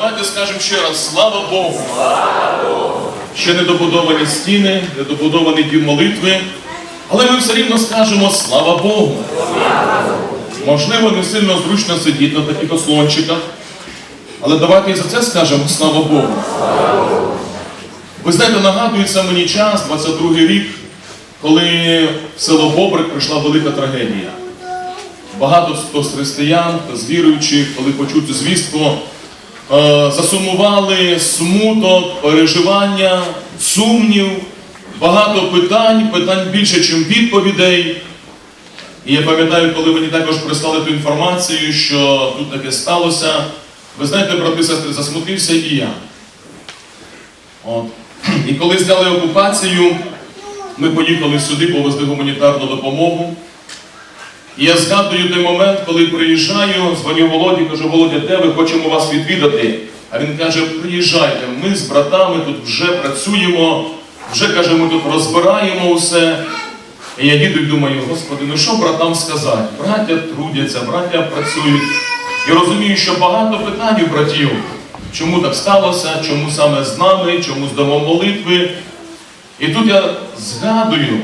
Давайте скажемо ще раз, слава Богу! Ще не добудовані стіни, не добудований дім молитви, але ми все рівно скажемо слава Богу! Можливо, не сильно зручно сидіти на таких ослончиках, але давайте і за це скажемо слава Богу. Ви знаєте, нагадується мені час, 22-й рік, коли в село Бобрик прийшла велика трагедія. Багато хто з християн, з віруючих, коли почув цю звістку, засумували смуток, переживання, сумнів, багато питань, питань більше, ніж відповідей. І я пам'ятаю, коли мені також прислали ту інформацію, що тут таке сталося. Ви знаєте, брати сестри, засмутився і я. От. І коли зняли окупацію, ми поїхали сюди, повезли гуманітарну допомогу. І я згадую той момент, коли приїжджаю, дзвоню Володі, кажу, Володя, де ви хочемо вас відвідати? А він каже, приїжджайте, ми з братами тут вже працюємо, вже каже, ми тут розбираємо усе. І я їду і думаю, Господи, ну що братам сказати? Браття трудяться, браття працюють. І розумію, що багато питань у братів, чому так сталося, чому саме з нами, чому з домом молитви. І тут я згадую,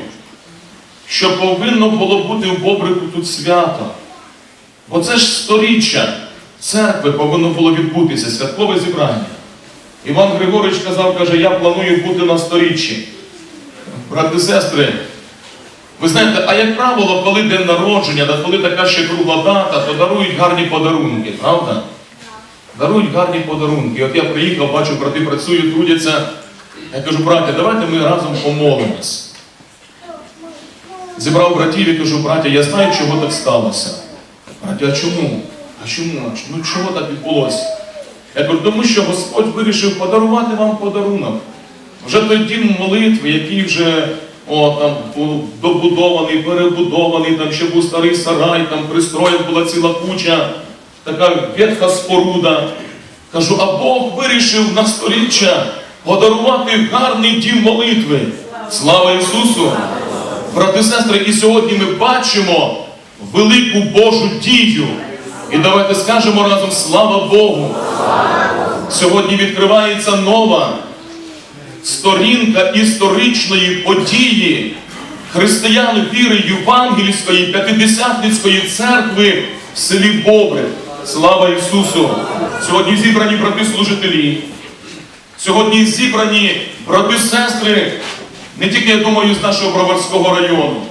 що повинно було бути в Бобрику тут свято. Бо це ж сторіччя церкви повинно було відбутися, святкове зібрання. Іван Григорович казав, каже, я планую бути на сторіччі. Брати сестри, ви знаєте, а як правило, коли день народження, та коли така ще кругла дата, то дарують гарні подарунки, правда? Дарують гарні подарунки. От я приїхав, бачу, брати працюють, трудяться. Я кажу, браття, давайте ми разом помолимось. Зібрав братів і кажу, браття, я знаю, чого так сталося. Браття, а чому? А чому? Ну чого так відбулося? Я кажу, тому що Господь вирішив подарувати вам подарунок. Вже той дім молитви, який вже о, там, добудований, перебудований, там ще був старий сарай, там пристроїв була ціла куча, така ветха споруда. Кажу, а Бог вирішив на сторіччя подарувати гарний дім молитви. Слава Ісусу! Брати і сестри, і сьогодні ми бачимо велику Божу дію. І давайте скажемо разом слава Богу! Сьогодні відкривається нова сторінка історичної події християн віри Євангельської П'ятидесятницької церкви в селі Бобрик. Слава Ісусу! Сьогодні зібрані брати служителі. Сьогодні зібрані брати сестри, не тільки, я думаю, з нашого Броварського району.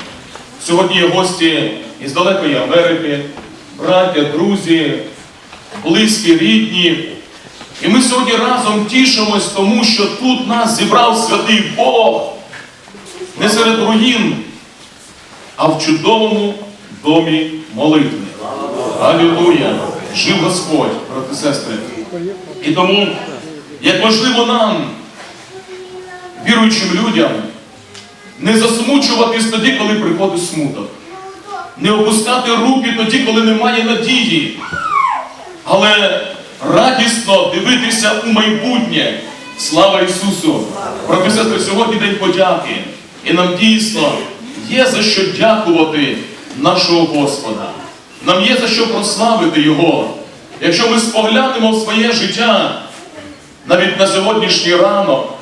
Сьогодні є гості із далекої Америки, браття, друзі, близькі, рідні. І ми сьогодні разом тішимось тому, що тут нас зібрав святий Бог не серед руїн, а в чудовому домі молитви. Алілуя! Жив Господь, брати сестри. І тому, як важливо нам, віруючим людям, не засмучуватись тоді, коли приходить смуток, не опускати руки тоді, коли немає надії, але радісно дивитися у майбутнє. Слава Ісусу! Сестри, сьогодні день подяки. І нам дійсно є за що дякувати нашого Господа. Нам є за що прославити Його. Якщо ми споглянемо в своє життя, навіть на сьогоднішній ранок,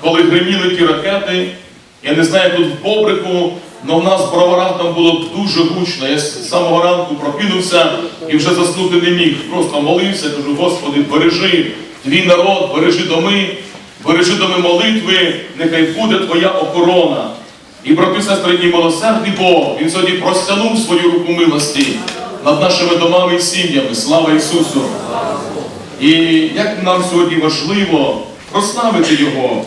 коли гриміли ті ракети, я не знаю, тут в Бобрику, але в нас в броварах там було дуже гучно. Я з самого ранку прокинувся і вже заснути не міг. Просто молився, кажу, Господи, бережи твій народ, бережи доми, бережи доми молитви, нехай буде Твоя охорона. І сестри, і милосердний Бог, Він сьогодні простягнув свою руку милості над нашими домами і сім'ями. Слава Ісусу! І як нам сьогодні важливо прославити Його,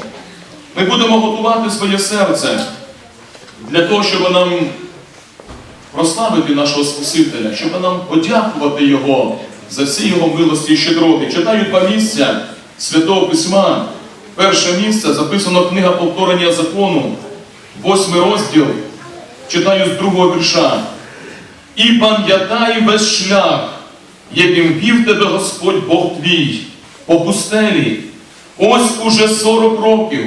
ми будемо готувати своє серце для того, щоб нам прославити нашого Спасителя, щоб нам подякувати Його за всі Його милості і щедроти. Читаю два місця Святого Письма. Перше місце записано книга повторення закону, восьмий розділ, читаю з другого вірша. І пам'ятай весь шлях, яким вів тебе Господь Бог твій, по пустелі, ось уже сорок років,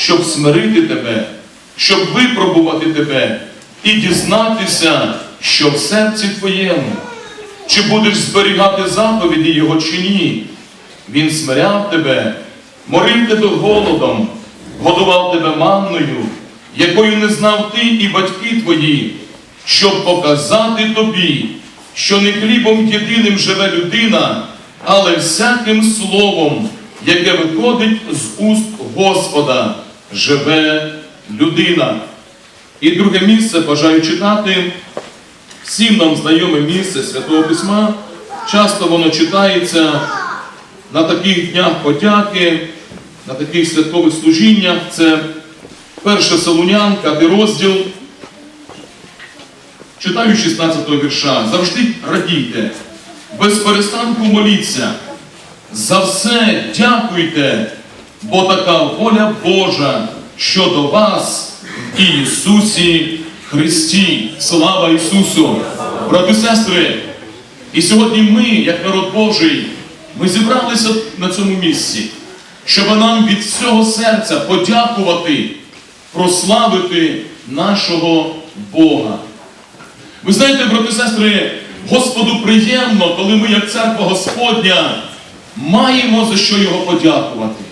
щоб смирити тебе, щоб випробувати тебе і дізнатися, що в серці твоєму, чи будеш зберігати заповіді Його чи ні. Він смиряв тебе, морив тебе голодом, годував тебе манною, якою не знав ти і батьки твої, щоб показати тобі, що не хлібом єдиним живе людина, але всяким словом, яке виходить з уст Господа, живе людина. І друге місце бажаю читати. Всім нам знайоме місце Святого Письма. Часто воно читається на таких днях подяки, на таких святкових служіннях. Це перша Солунян, п'ятий розділ. Читаю 16 го вірша. Завжди радійте, без перестанку моліться. За все дякуйте, бо така воля Божа щодо вас в Ісусі Христі. Слава Ісусу! Брати і сестри, і сьогодні ми, як народ Божий, ми зібралися на цьому місці, щоб нам від всього серця подякувати, прославити нашого Бога. Ви знаєте, брати і сестри, Господу приємно, коли ми, як церква Господня, маємо за що його подякувати.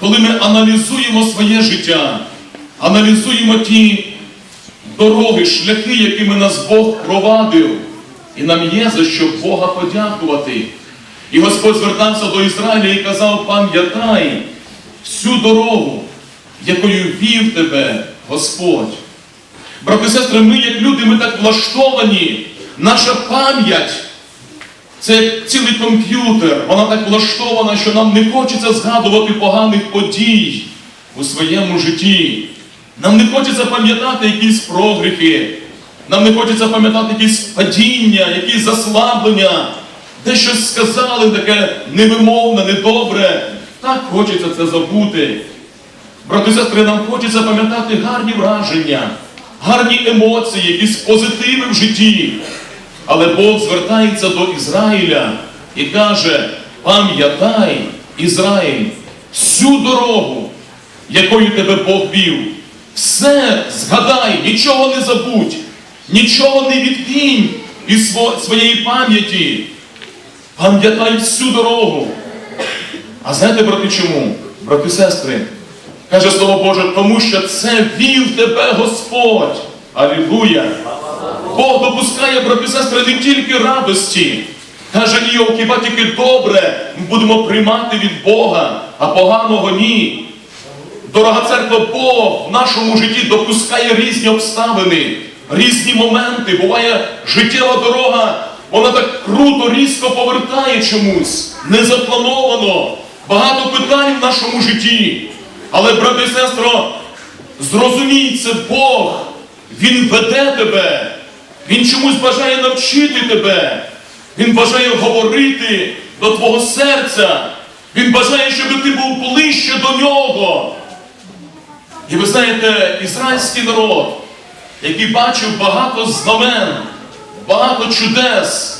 Коли ми аналізуємо своє життя, аналізуємо ті дороги, шляхи, якими нас Бог провадив, і нам є за що Бога подякувати. І Господь звертався до Ізраїля і казав, пам'ятай всю дорогу, якою вів тебе Господь. Брати і сестри, ми, як люди, ми так влаштовані, наша пам'ять це як цілий комп'ютер, вона так влаштована, що нам не хочеться згадувати поганих подій у своєму житті. Нам не хочеться пам'ятати якісь прогріхи, нам не хочеться пам'ятати якісь падіння, якісь заслаблення, де щось сказали таке невимовне, недобре. Так хочеться це забути. Брати сестри, нам хочеться пам'ятати гарні враження, гарні емоції, якісь позитиви в житті. Але Бог звертається до Ізраїля і каже: пам'ятай, Ізраїль, всю дорогу, якою тебе Бог вів. Все згадай, нічого не забудь, нічого не відкинь із своєї пам'яті. Пам'ятай всю дорогу. А знаєте, брати, чому? Брати сестри, каже Слово Боже, тому що це вів тебе Господь. Алілуя! Бог допускає, брати і сестри, не тільки радості. Каже Іов, хіба тільки добре ми будемо приймати від Бога, а поганого ні. Дорога церква, Бог в нашому житті допускає різні обставини, різні моменти. Буває життєва дорога, вона так круто, різко повертає чомусь, незаплановано. Багато питань в нашому житті. Але, брати і сестро, зрозумій, це Бог. Він веде тебе. Він чомусь бажає навчити тебе. Він бажає говорити до твого серця. Він бажає, щоб ти був ближче до нього. І ви знаєте, ізраїльський народ, який бачив багато знамен, багато чудес,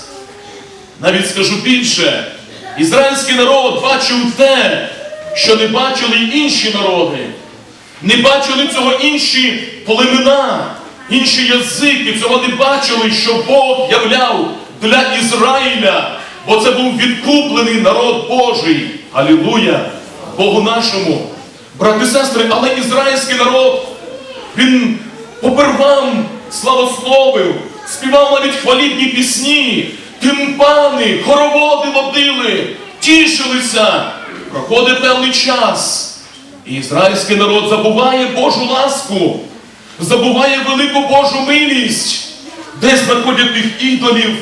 навіть скажу більше, ізраїльський народ бачив те, що не бачили інші народи, не бачили цього інші племена, інші язики, цього не бачили, що Бог являв для Ізраїля, бо це був відкуплений народ Божий. Алілуя! Богу нашому. Брати сестри, але ізраїльський народ, він попервам славословив, співав навіть хвалібні пісні, тимпани, хороводи водили, тішилися. Проходить певний час. І ізраїльський народ забуває Божу ласку, забуває велику Божу милість, де знаходять тих ідолів,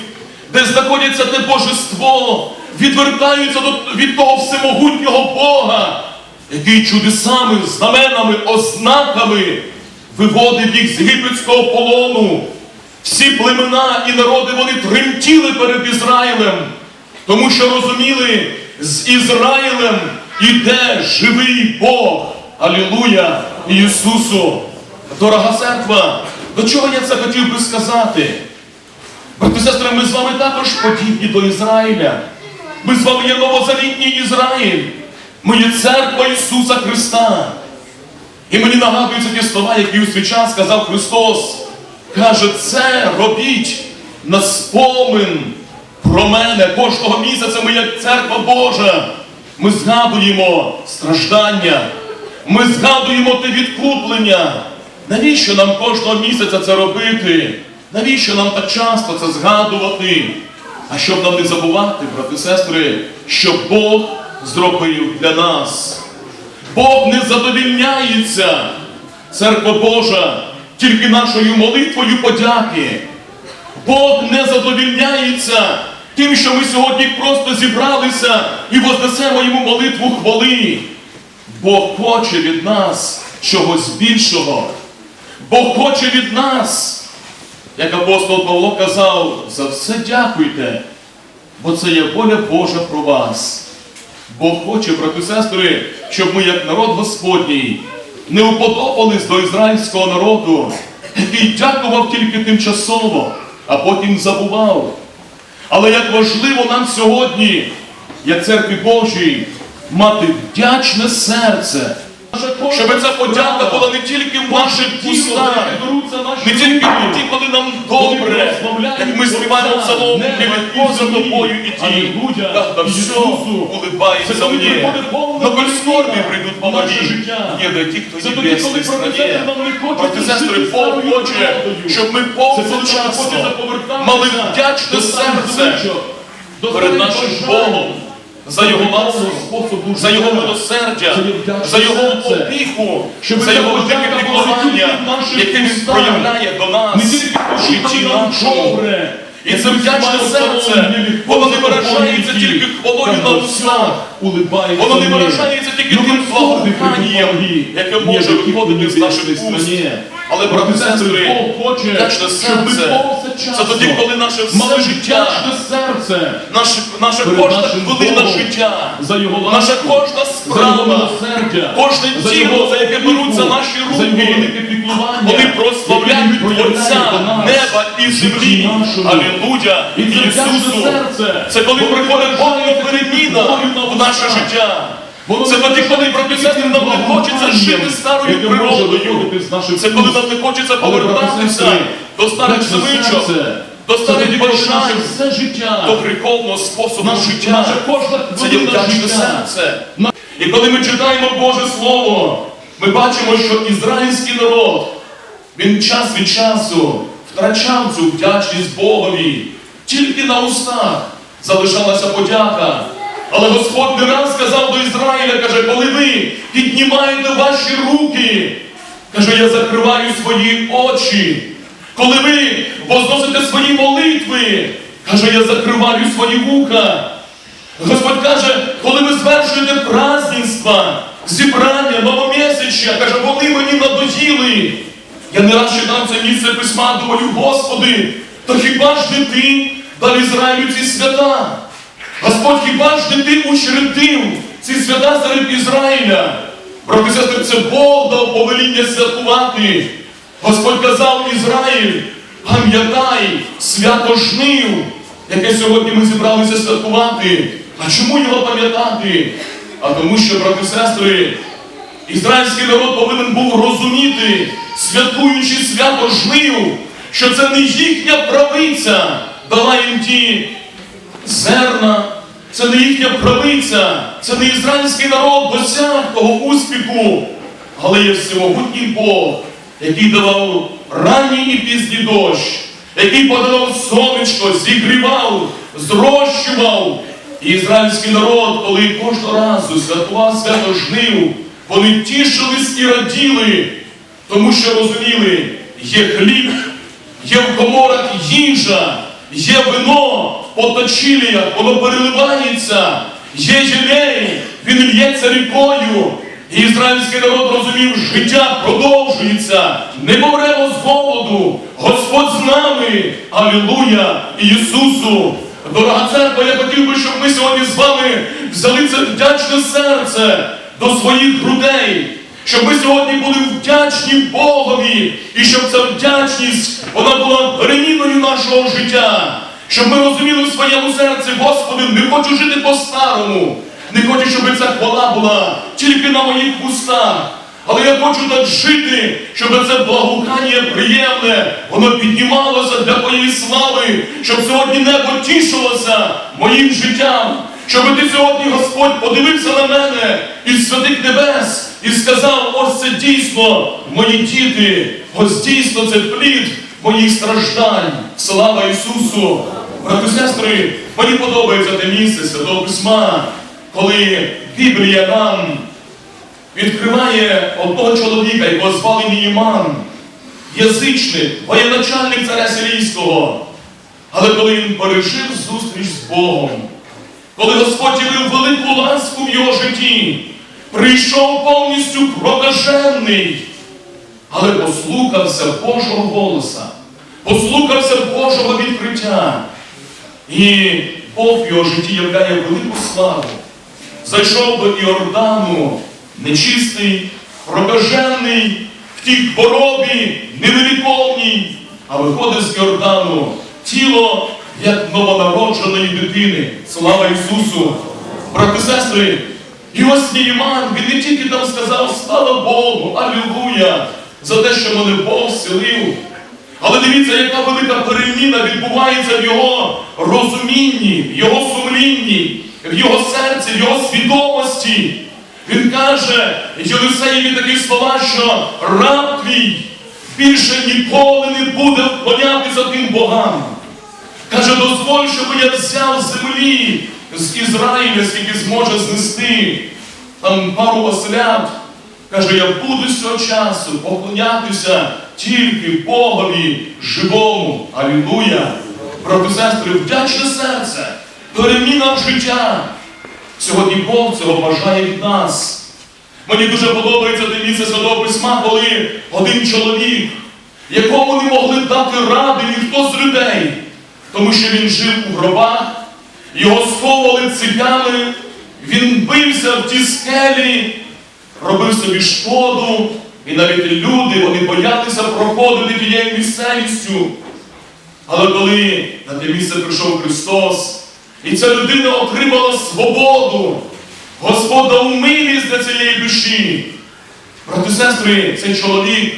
де знаходиться те божество, відвертаються від того всемогутнього Бога, який чудесами, знаменами, ознаками виводив їх з єгипетського полону. Всі племена і народи вони тремтіли перед Ізраїлем, тому що розуміли, з Ізраїлем іде живий Бог. Алілуя Ісусу! Дорога церква, до чого я це хотів би сказати? Брати сестри, ми з вами також подібні до Ізраїля. Ми з вами є новозавітній Ізраїль. Ми є церква Ісуса Христа. І мені нагадуються ті слова, які у свій час сказав Христос. Каже, це робіть на спомин про мене. Кожного місяця ми, як церква Божа, ми згадуємо страждання, ми згадуємо те відкуплення. Навіщо нам кожного місяця це робити? Навіщо нам так часто це згадувати? А щоб нам не забувати, брати і сестри, що Бог зробив для нас. Бог не задовільняється, церква Божа, тільки нашою молитвою подяки. Бог не задовільняється тим, що ми сьогодні просто зібралися і вознесемо йому молитву хвали. Бог хоче від нас чогось більшого. Бог хоче від нас, як апостол Павло казав, за все дякуйте, бо це є воля Божа про вас. Бог хоче, брати сестри, щоб ми, як народ Господній, не уподобались до ізраїльського народу, який дякував тільки тимчасово, а потім забував. Але як важливо нам сьогодні, як церкві Божій, мати вдячне серце, щоб ця подяка була не тільки в наших устах, не тільки тоді, коли нам добре, як ми співаємо псалом, не відпусти тобою і ті, та все улыбається мені. Но коль скорби прийдуть помоги, не до тих, хто Це є тоді, коли в страні. професори нам не хочуть Брати сестри, Бог хоче, щоб ми повертатися мали вдячне серце перед нашим Богом за його ласку, за його милосердя, за його опіку, за його велике піклування, яке він проявляє до нас у житті нашому. І це вдячне серце, воно не виражається тільки хвалою на устах. Воно не виражається тільки тим благоуханням, яке може виходити з наших уст. Але, брати і сестри, вдячне серце, це тоді, коли наше все життя, наше, наша кожна хвилина життя, наша кожна справа, кожне тіло, за яке беруться наші руки, вони прославляють Творця неба і землі. Алілуя! Ісусу! Це коли приходить виражається переміна тільки болю в на наше життя. Це тоді, коли сестри, нам не хочеться жити старою природою. Це коли нам не хочеться повертатися до старих звичок, до старих бажань, до гріховного способу життя. Це є вдячне серце. І коли ми читаємо Боже Слово, ми бачимо, що ізраїльський народ, він час від часу втрачав цю вдячність Богові. Тільки на устах залишалася подяка. Але Господь не раз сказав до Ізраїля, каже, коли ви піднімаєте ваші руки, каже, я закриваю свої очі. Коли ви возносите свої молитви, каже, я закриваю свої вуха. Господь каже, коли ви звершуєте празднества, зібрання, новомісяча, каже, вони мені надоїли. Я не раз читав це місце письма, думаю, Господи, то хіба ж не ти дав Ізраїлю ці свята? Господь, хіба ж ти учредив ці свята серед Ізраїля? Брати сестри, це Бог дав повеління святкувати. Господь казав Ізраїль, пам'ятай свято жнив, яке сьогодні ми зібралися святкувати. А чому його пам'ятати? А тому що, брати сестри, ізраїльський народ повинен був розуміти, святкуючи свято жнив, що це не їхня правиця дала їм ті зерна, це не їхня правиця, це не ізраїльський народ досяг того успіху, але є всемогутній Бог, який давав ранній і пізній дощ, який подавав сонечко, зігрівав, зрощував. І ізраїльський народ, коли кожного разу святкував свято жнив, вони тішились і раділи, тому що розуміли, є хліб, є в коморах їжа, є вино по точиліях, воно переливається, є єлей, він л'ється рікою. І ізраїльський народ розумів, життя продовжується, не помремо з голоду, Господь з нами, Алілуя, Ісусу. Дорога церква, я хотів би, щоб ми сьогодні з вами взяли це вдячне серце до своїх грудей, щоб ми сьогодні були вдячні Богові, і щоб ця вдячність вона була переміною нашого життя. Щоб ми розуміли в своєму серці, Господи, не хочу жити по-старому, не хочу, щоб ця хвала була тільки на моїх вустах, Але я хочу так жити, щоб це благоухання приємне, воно піднімалося для твоєї слави, щоб сьогодні небо тішилося моїм життям, щоб ти сьогодні, Господь, подивився на мене із святих небес і сказав, ось це дійсно мої діти, ось дійсно це плід моїх страждань. Слава Ісусу! Брати сестри, мені подобається те місце Святого Письма, коли Біблія нам відкриває одного чоловіка, якого звали Німан, язичник, воєначальник царя Сирійського. Але коли він пережив зустріч з Богом, коли Господь явив велику ласку в його житті, прийшов повністю прокажений, але послухався Божого голоса, послухався Божого відкриття. І Бог в його житті являє велику славу. Зайшов до Іордану, нечистий, прокажений, в тій хворобі, невиліковній, а виходить з Іордану тіло як новонародженої дитини. Слава Ісусу! Брати сестри, і ось Німан, він не тільки там сказав слава Богу, алілуя, за те, що мене Бог зцілив. Але дивіться, яка велика переміна відбувається в його розумінні, в його сумлінні, в його серці, в його свідомості. Він каже Єлисеєві такі слова, що раб твій більше ніколи не буде вклонятися тим богам. Каже, дозволь, щоб я взяв землі з Ізраїля, скільки зможе знести там пару ослят. Каже, я буду з цього часу поклонятися тільки Богові живому. Алілуя! Брати сестри, вдячне серце, переміна в життя. Сьогодні Бог цього бажає від нас. Мені дуже подобається те місце Святого Письма, коли один чоловік, якому не могли дати ради ніхто з людей, тому що він жив у гробах, його сховували цепями, він бився в ті скелі, робив собі шкоду, і навіть люди вони боялися проходити тією місцевістю. Але коли на те місце прийшов Христос, і ця людина отримала свободу, Господь дав милість для цієї душі. Брати сестри, цей чоловік,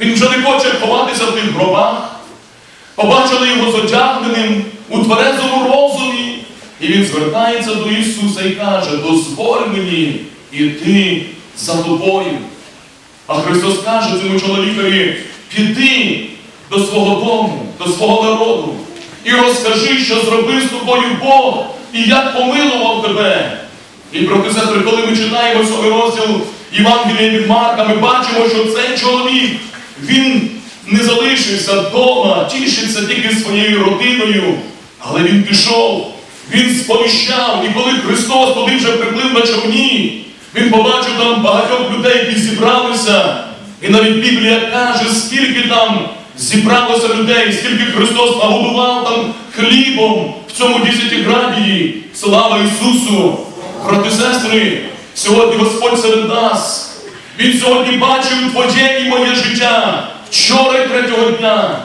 він вже не хоче ховатися в тих гробах. Побачили його зодягненим у тверезому розумі, і він звертається до Ісуса і каже, дозволь мені іти за тобою. А Христос каже цьому чоловікові, піди до свого дому, до свого народу і розкажи, що зробив з тобою Бог і як помилував тебе. І брати сестри, коли ми читаємо сьомий розділ Євангелія від Марка, ми бачимо, що цей чоловік, він не залишився вдома, тішився тільки своєю родиною, але він пішов, він сповіщав, і коли Христос туди вже приплив на човні, він побачив там багатьох людей, які зібралися. І навіть Біблія каже, скільки там зібралося людей, скільки Христос нагодував там хлібом в цьому десятиградії. Слава Ісусу! Брати сестри, сьогодні Господь серед нас. Він сьогодні бачив твоє і моє життя вчора і третього дня.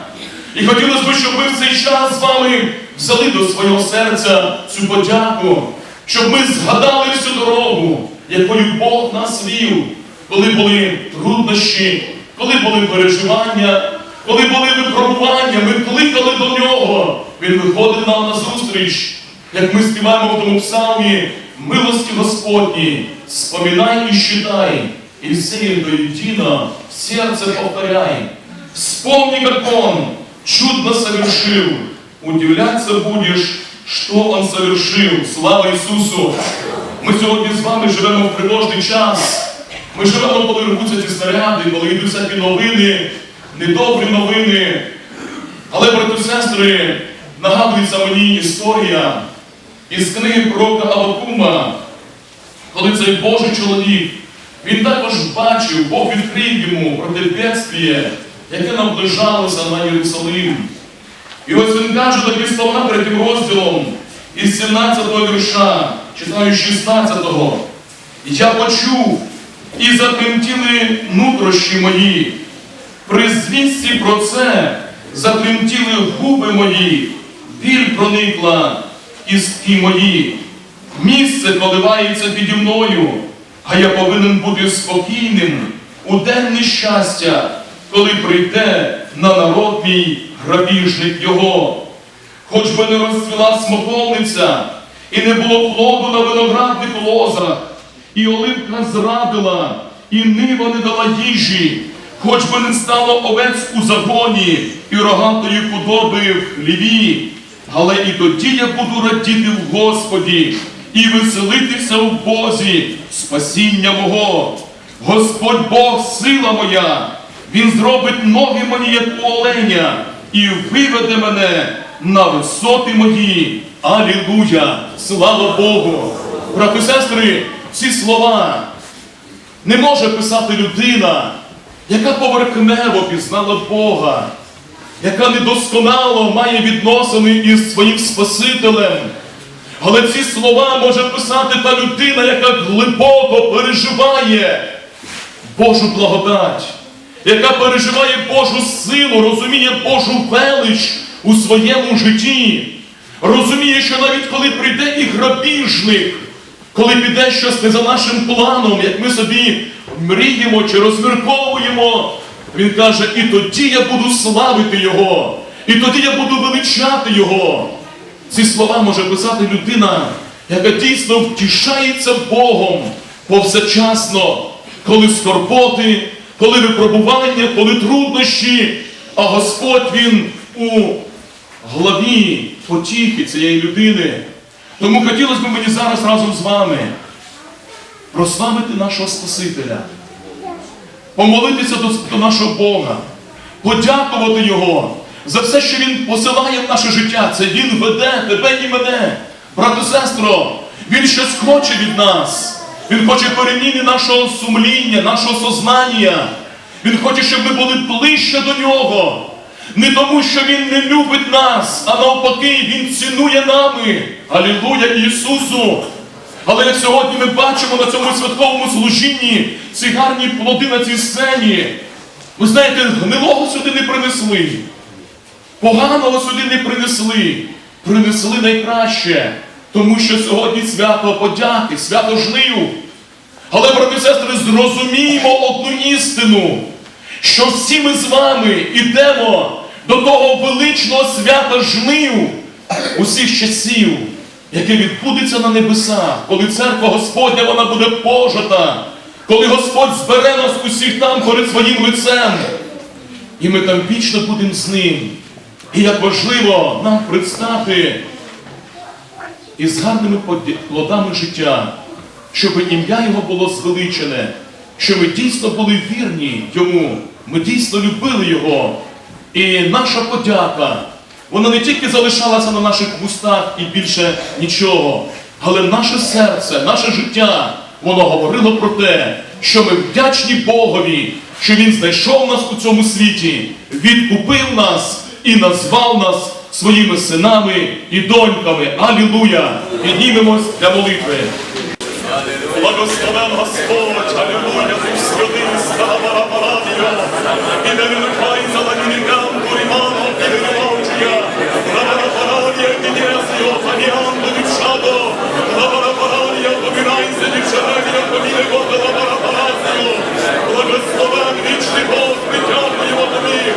І хотілося б, щоб ми в цей час з вами взяли до свого серця цю подяку, щоб ми згадали всю дорогу, якою Бог нас вів, коли були труднощі, коли були переживання, коли були випробування, ми кликали до нього. Він виходив нам на зустріч, як ми співаємо в тому псалмі, милості Господні, споминай і считай, и все до едино в сердце повторяй. Вспомни, как Он чудно совершил, удивляться будешь, что Он совершил. Слава Ісусу! Ми сьогодні з вами живемо в тривожний час. Ми живемо, коли рвуться ці снаряди, коли йдуть всякі новини, недобрі новини. Але, брати і сестри, нагадується мені історія із книги пророка Авакума, коли цей Божий чоловік, він також бачив, Бог відкрив йому проти бедствія, яке наближалося на Єрусалим. І ось він каже такі слова третім розділом із 17-го вірша, читаю 16-го. Я почув і затремтіли нутрощі мої. При звісті про це затремтіли губи мої, біль проникла кістки мої. Місце коливається піді мною, а я повинен бути спокійним у день нещастя, коли прийде на народ мій грабіжник його. Хоч би не розцвіла смоковниця, і не було плоду на виноградних лозах, і оливка зрадила, і нива не дала їжі, хоч би не стало овець у загоні, і рогатої худоби в хліві. Але і тоді я буду радіти в Господі і веселитися в Бозі, спасіння мого. Господь Бог, сила моя, Він зробить ноги мені, як у оленя, і виведе мене на висоти мої. Алілуя! Слава Богу! Брати сестри, ці слова не може писати людина, яка поверхнево пізнала Бога, яка недосконало має відносини із своїм Спасителем. Але ці слова може писати та людина, яка глибоко переживає Божу благодать, яка переживає Божу силу, розуміє Божу велич у своєму житті, розуміє, що навіть коли прийде і грабіжник, коли піде щось не за нашим планом, як ми собі мріємо чи розмірковуємо, він каже, і тоді я буду славити Його, і тоді я буду величати Його. Ці слова може писати людина, яка дійсно втішається Богом повсячасно, коли скорботи, коли випробування, коли труднощі, а Господь Він у главі потіхи цієї людини. Тому хотілося б мені зараз разом з вами прославити нашого Спасителя, помолитися до, до нашого Бога, подякувати Його за все, що Він посилає в наше життя. Це Він веде тебе і мене. Брато, сестро, Він щось хоче від нас. Він хоче переміни нашого сумління, нашого сознання. Він хоче, щоб ми були ближче до нього. Не тому, що Він не любить нас, а навпаки, Він цінує нами. Алілуя Ісусу! Але як сьогодні ми бачимо на цьому святковому служінні ці гарні плоди на цій сцені, ви знаєте, гнилого сюди не принесли, поганого сюди не принесли, принесли найкраще, тому що сьогодні свято подяки, свято жнив. Але, брати і сестри, зрозуміємо одну істину, що всі ми з вами йдемо до того величного свята жнив усіх часів, яке відбудеться на небесах, коли церква Господня вона буде пожита, коли Господь збере нас усіх там перед своїм лицем. І ми там вічно будемо з ним. І як важливо нам предстати із гарними плодами життя, щоб ім'я Його було звеличене, щоб ми дійсно були вірні Йому, ми дійсно любили Його. І наша подяка, вона не тільки залишалася на наших вустах і більше нічого, але наше серце, наше життя, воно говорило про те, що ми вдячні Богові, що Він знайшов нас у цьому світі, відкупив нас і назвав нас своїми синами і доньками. Алілуя! Піднімемось для молитви. Благословен Господь, алілуя, Святий, слава Парадіо, і не виникай за лагінікам, куріману, і не вивавчуя, Лавара Парадія, разіо, фаніан, довічадо, Лавара Парадія, побирайся, дівчаревія, поміне вода, Лавара Парадію, благословен вічний Бог, ми дякуємо тобі,